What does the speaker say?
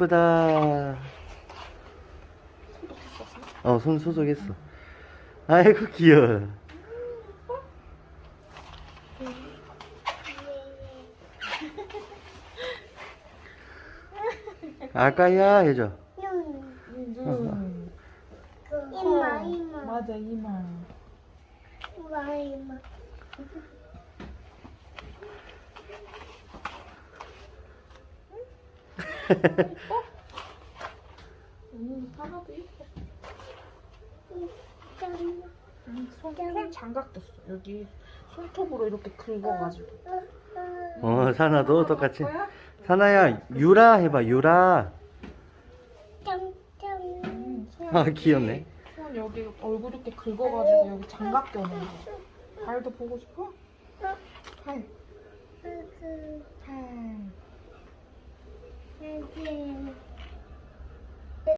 이쁘다. 어, 손 소독했어. 아이고, 귀여워. 아까야 해줘. 눈. 이마 이마 맞아 이마. 이마 이마 음 하나도 예뻐. 짠. 음, 손, 손 장갑 꼈어. 여기 손톱으로 이렇게 긁어가지고. 어, 사나도 똑같이. 사나야, 유라 해봐, 유라. 음, 손 아, 귀엽네. 손 여기 얼굴 이렇게 긁어가지고 여기 장갑 껴는 거. 발도 보고 싶어? 발. 그 발. 여기